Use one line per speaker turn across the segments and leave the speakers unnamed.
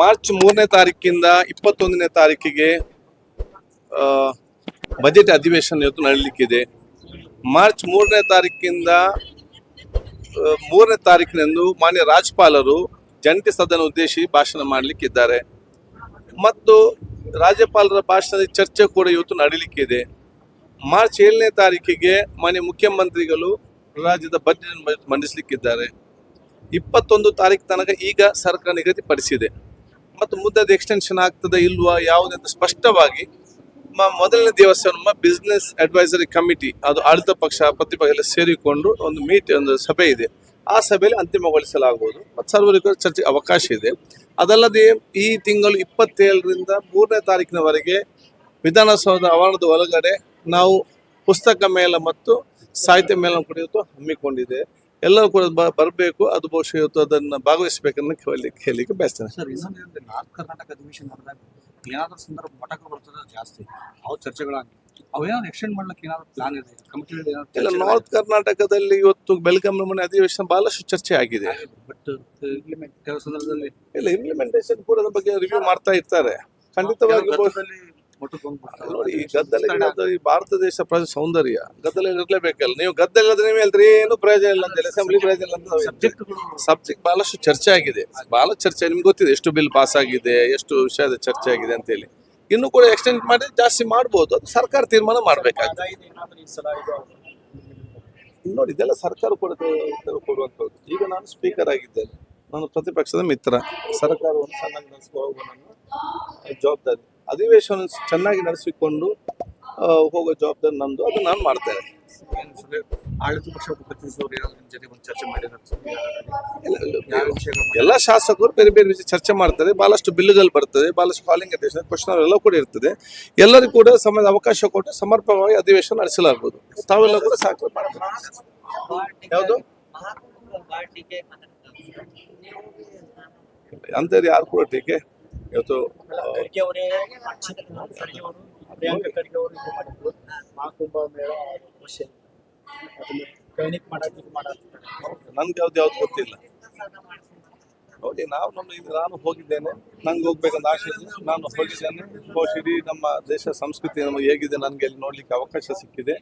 March ಮೂರನೇ ತಾರೀಕಿಂದ ಇಪ್ಪತ್ತೊಂದನೇ ತಾರೀಕಿಗೆ ಬಜೆಟ್ ಅಧಿವೇಶನ ಇವತ್ತು ನಡೀಲಿಕ್ಕಿದೆ. ಮಾರ್ಚ್ ಮೂರನೇ ತಾರೀಕಿಂದ ಮೂರನೇ ತಾರೀಕಿನಂದು ಮಾನ್ಯ ರಾಜ್ಯಪಾಲರು ಜಂಟಿ ಸದನ ಉದ್ದೇಶಿ ಭಾಷಣ ಮಾಡಲಿಕ್ಕಿದ್ದಾರೆ. ಮತ್ತು ರಾಜ್ಯಪಾಲರ ಭಾಷಣದ ಚರ್ಚೆ ಕೂಡ ಇವತ್ತು ನಡೀಲಿಕ್ಕಿದೆ. ಮಾರ್ಚ್ ಏಳನೇ ತಾರೀಕಿಗೆ ಮಾನ್ಯ ಮುಖ್ಯಮಂತ್ರಿಗಳು ರಾಜ್ಯದ ಬಜೆಟ್ ಮಂಡಿಸಲಿಕ್ಕಿದ್ದಾರೆ. ಇಪ್ಪತ್ತೊಂದು ತಾರೀಕು ತನಕ ಈಗ ಸರ್ಕಾರ ನಿಗದಿಪಡಿಸಿದೆ. ಮತ್ತು ಮುದ್ದದ ಎಕ್ಸ್ಟೆನ್ಷನ್ ಆಗ್ತದೆ ಇಲ್ವಾ ಯಾವುದಂತ ಸ್ಪಷ್ಟವಾಗಿ ಮೊದಲನೇ ದಿವಸ ನಮ್ಮ ಬಿಸ್ನೆಸ್ ಅಡ್ವೈಸರಿ ಕಮಿಟಿ ಅದು ಆಡಳಿತ ಪಕ್ಷ, ಪ್ರತಿಪಕ್ಷ ಎಲ್ಲ ಸೇರಿಕೊಂಡು ಒಂದು ಮೀಟ್ ಒಂದು ಸಭೆ ಇದೆ. ಆ ಸಭೆಯಲ್ಲಿ ಅಂತಿಮಗೊಳಿಸಲಾಗುವುದು. ಮತ್ತು ಸರ್ವರಿಗೂ ಚರ್ಚೆ ಅವಕಾಶ ಇದೆ. ಅದಲ್ಲದೆ ಈ ತಿಂಗಳು ಇಪ್ಪತ್ತೇಳರಿಂದ ಮೂರನೇ ತಾರೀಕಿನವರೆಗೆ ವಿಧಾನಸೌಧ ಆವರಣದ ಒಳಗಡೆ ನಾವು ಪುಸ್ತಕ ಮೇಳ ಮತ್ತು ಸಾಹಿತ್ಯ ಮೇಳ ಕೂಡ ಇವತ್ತು ಹಮ್ಮಿಕೊಂಡಿದೆ. ಎಲ್ಲರೂ ಕೂಡ ಬರಬೇಕು. ಅದು ಬಹುಶಃ ಇವತ್ತು ಅದನ್ನು ಭಾಗವಹಿಸಬೇಕನ್ನ ಕೇಳಲಿಕ್ಕೆ ಹೇಳಲಿಕ್ಕೆ ಬಯಸ್ತೇನೆ.
ಸರ್ ಇನ್ನೊಂದು ಏನಂದ್ರೆ ನಾರ್ತ್ ಕರ್ನಾಟಕ ಅಧಿವೇಶನ ನಡೆದಾಗ ಏನಾದ್ರೂ ಸಂದರ್ಭ ಮೊಟಕ ಬರ್ತದೆ ಜಾಸ್ತಿ. ಅವು ಚರ್ಚೆಗಳಾಗಿ. ಅವೇನಾದ್ರು ಎಕ್ಸ್ಟೆಂಡ್ ಮಾಡ್ಲಿಕ್ಕೆ ಏನಾದ್ರು ಪ್ಲಾನ್ ಇದೆ? ಕಮಿಟಿ
ಇಲ್ಲ ನಾರ್ತ್ ಕರ್ನಾಟಕದಲ್ಲಿ ಇವತ್ತು ಮನೆ ಅಧಿವೇಶನ ಬಹಳಷ್ಟು ಚರ್ಚೆ ಆಗಿದೆ.
ಬಟ್ ಇಂಪ್ಲಿಮೆಂಟ್ ಕೆಲವು ಸಂದರ್ಭದಲ್ಲಿ
ಇಲ್ಲ ಇಂಪ್ಲಿಮೆಂಟೇಷನ್ ಕೂಡ ಅದ್ರ ಬಗ್ಗೆ ರಿವ್ಯೂ ಮಾಡ್ತಾ ಇರ್ತಾರೆ. ಖಂಡಿತವಾಗಿ ನೋಡಿ ಈ ಗದ್ದಲ ಇರೋದು ಈ ಭಾರತ ದೇಶ ಪ್ರಜ ಸೌಂದರ್ಯ. ಗದ್ದಲ ಇರಲೇಬೇಕಲ್ಲ ನೀವು ಗದ್ದಲ ಇಲ್ಲದ್ರೆ ನೀವು ಹೇಳ್ತೀರಿ ಏನು ಪ್ರಯೋಜನ ಇಲ್ಲ ಅಂತ ಅಸೆಂಬ್ಲಿ ಪ್ರಯೋಜನ ಇಲ್ಲ ಅಂತ
ಸಬ್ಜೆಕ್ಟ್ಗಳು
ಸಬ್ಜೆಕ್ಟ್ ಬಹಳಷ್ಟು ಚರ್ಚೆ ಆಗಿದೆ. ಬಹಳ ಚರ್ಚೆ ನಿಮ್ಗೆ ಗೊತ್ತಿದೆ ಎಷ್ಟು ಬಿಲ್ ಪಾಸ್ ಆಗಿದೆ ಎಷ್ಟು ವಿಷಯದ ಚರ್ಚೆ ಆಗಿದೆ ಅಂತ ಹೇಳಿ ಇನ್ನು ಕೂಡ ಎಕ್ಸ್ಟೆಂಡ್ ಮಾಡಿ ಜಾಸ್ತಿ ಮಾಡ್ಬೋದು. ಅದು ಸರ್ಕಾರ ತೀರ್ಮಾನ ಮಾಡ್ಬೇಕಾಗ್ತದೆ. ನೋಡಿ ಇದೆಲ್ಲ ಸರ್ಕಾರ ಕೂಡ ಕೊಡುವಂಥದ್ದು ಈಗ ನಾನು ಸ್ಪೀಕರ್ ಆಗಿದ್ದೇನೆ. ನಾನು ಪ್ರತಿಪಕ್ಷದ ಮಿತ್ರ. ಸರ್ಕಾರವನ್ನು ಸಣ್ಣ ಜವಾಬ್ದಾರಿ. ಅಧಿವೇಶನ ಚೆನ್ನಾಗಿ ನಡೆಸಿಕೊಂಡು ಹೋಗೋ ಜವಾಬ್ದಾರಿ ನಮ್ದು. ಅದು ನಾನು ಮಾಡ್ತೇನೆ
ಆಡಳಿತ ಪಕ್ಷ
ಎಲ್ಲ- ಶಾಸಕರು ಬೇರೆ ಬೇರೆ ವಿಷಯ ಚರ್ಚೆ ಮಾಡ್ತಾರೆ. ಬಹಳಷ್ಟು ಬಿಲ್ಗಳು ಬರ್ತದೆ. ಬಹಳಷ್ಟು ಕಾಲಿಂಗ್ ಅಧಿವೇಶನ ಕ್ವಶನ್ ಎಲ್ಲ ಕೂಡ ಇರ್ತದೆ. ಎಲ್ಲರಿಗೂ ಕೂಡ ಸಮಯದ ಅವಕಾಶ ಕೊಟ್ಟು ಸಮರ್ಪಕವಾಗಿ ಅಧಿವೇಶನ ನಡೆಸಲಾಗುವುದು ತಾವೆಲ್ಲ ಕೂಡ ಸಾಕು ಯಾವುದು? ಅಂತೇಳಿ ಯಾರು ಕೂಡ ಟೀಕೆ? ಇವತ್ತು
ಖರ್ಗೆ ಅವರೇ ಅವರು ಅವರು ಮಾಡಿದ್ರು. ಮಾಡಕ್ಕೆ
ನನ್ಗೆ ಯಾವ್ದು ಯಾವ್ದು ಗೊತ್ತಿಲ್ಲ. ನೋಡಿ, ನಾವು ನಮ್ಮ ಇದು ನಾನು ಹೋಗಿದ್ದೇನೆ. ನಂಗೆ ಹೋಗ್ಬೇಕಂತ ಆಸೆ ಇದೆ. ನಾನು ಹೋಗಿದ್ದೇನೆ. ಬಹುಶಃ ನಮ್ಮ ದೇಶ ಸಂಸ್ಕೃತಿ ನಮಗೆ ಹೇಗಿದೆ ನನಗೆ ಅಲ್ಲಿ ನೋಡ್ಲಿಕ್ಕೆ ಅವಕಾಶ ಸಿಕ್ಕಿದೆ.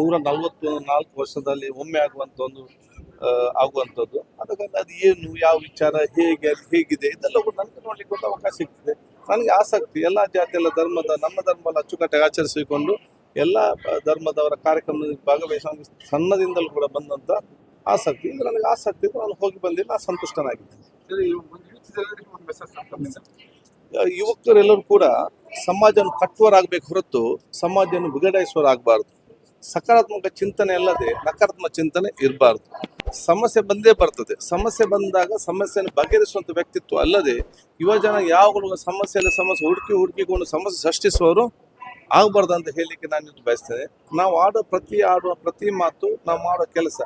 ನೂರ ನಲ್ವತ್ತು ನಾಲ್ಕು ವರ್ಷದಲ್ಲಿ ಒಮ್ಮೆ ಆಗುವಂತ ಒಂದು ಆಗುವಂಥದ್ದು. ಅದಕ್ಕಾಗಿ ಅದು ಏನು, ಯಾವ ವಿಚಾರ, ಹೇಗೆ, ಅದು ಹೇಗಿದೆ ಇದೆಲ್ಲ ನನಗೆ ನೋಡ್ಲಿಕ್ಕೆ ಒಂದು ಅವಕಾಶ ಸಿಗ್ತದೆ ನನಗೆ ಆಸಕ್ತಿ ಎಲ್ಲ ಜಾತಿ ಎಲ್ಲ ಧರ್ಮದ ನಮ್ಮ ಧರ್ಮದ ಅಚ್ಚುಕಟ್ಟಾಗಿ ಆಚರಿಸಿಕೊಂಡು ಎಲ್ಲ ಧರ್ಮದವರ ಕಾರ್ಯಕ್ರಮದಲ್ಲಿ ಭಾಗವಹಿಸುವ ಸಣ್ಣದಿಂದಲೂ ಕೂಡ ಬಂದಂಥ ಆಸಕ್ತಿ. ಇದು ನನಗೆ ಆಸಕ್ತಿ ಇದು ನಾನು ಹೋಗಿ ಬಂದಿಲ್ಲ ಸಂತುಷ್ಟನಾಗಿದ್ದೆ ಸಂತುಷ್ಟನಾಗಿದ್ದೇನೆ. ಯುವಕರೆಲ್ಲರೂ ಕೂಡ ಸಮಾಜವನ್ನು ಕಟ್ಟುವರಾಗಬೇಕು ಹೊರತು ಸಮಾಜವನ್ನು ಬಿಗಡಾಯಿಸುವರಾಗಬಾರ್ದು ಸಕಾರಾತ್ಮಕ ಚಿಂತನೆ ಅಲ್ಲದೆ ನಕಾರಾತ್ಮಕ ಚಿಂತನೆ ಇರಬಾರ್ದು. ಸಮಸ್ಯೆ ಬಂದೇ ಬರ್ತದೆ. ಸಮಸ್ಯೆ ಬಂದಾಗ ಸಮಸ್ಯೆಯನ್ನು ಬಗೆಹರಿಸುವಂತ ವ್ಯಕ್ತಿತ್ವ ಅಲ್ಲದೆ ಯುವ ಜನ ಯಾವಾಗಲೂ ಸಮಸ್ಯೆಯಲ್ಲಿ ಸಮಸ್ಯೆ ಹುಡುಕಿ ಹುಡುಕಿಕೊಂಡು ಸಮಸ್ಯೆ ಸೃಷ್ಟಿಸುವವರು ಆಗಬಾರ್ದು ಅಂತ ಹೇಳಲಿಕ್ಕೆ ನಾನು ಇದು ಬಯಸ್ತೇನೆ. ನಾವು ಆಡೋ ಪ್ರತಿ ಆಡುವ ಪ್ರತಿ ಮಾತು ನಾವು ಮಾಡೋ ಕೆಲಸ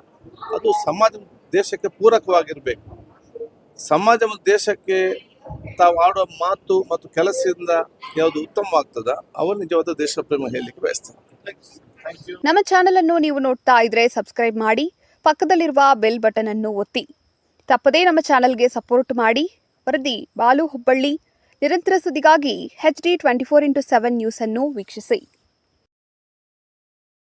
ಅದು ಸಮಾಜ ದೇಶಕ್ಕೆ ಪೂರಕವಾಗಿರಬೇಕು. ಸಮಾಜ ಮತ್ತು ದೇಶಕ್ಕೆ ತಾವು ಆಡುವ ಮಾತು ಮತ್ತು ಕೆಲಸದಿಂದ ಯಾವುದು ಉತ್ತಮವಾಗ್ತದ? ಅವರು ನಿಜವಾದ ದೇಶ ಪ್ರೇಮ ಹೇಳಲಿಕ್ಕೆ ಬಯಸ್ತೇನೆ.
ನಮ್ಮ ಚಾನೆಲ್ ಅನ್ನು ನೀವು ನೋಡ್ತಾ ಇದ್ರೆ ಸಬ್ಸ್ಕ್ರೈಬ್ ಮಾಡಿ. ಪಕ್ಕದಲ್ಲಿರುವ ಬೆಲ್ ಬಟನ್ ಅನ್ನು ಒತ್ತಿ. ತಪ್ಪದೇ ನಮ್ಮ ಚಾನಲ್ಗೆ ಸಪೋರ್ಟ್ ಮಾಡಿ. ವರದಿ ಬಾಲು ಹುಬ್ಬಳ್ಳಿ. ನಿರಂತರ ಸುದ್ದಿಗಾಗಿ H D twenty four into seven news ಅನ್ನು ವೀಕ್ಷಿಸಿ.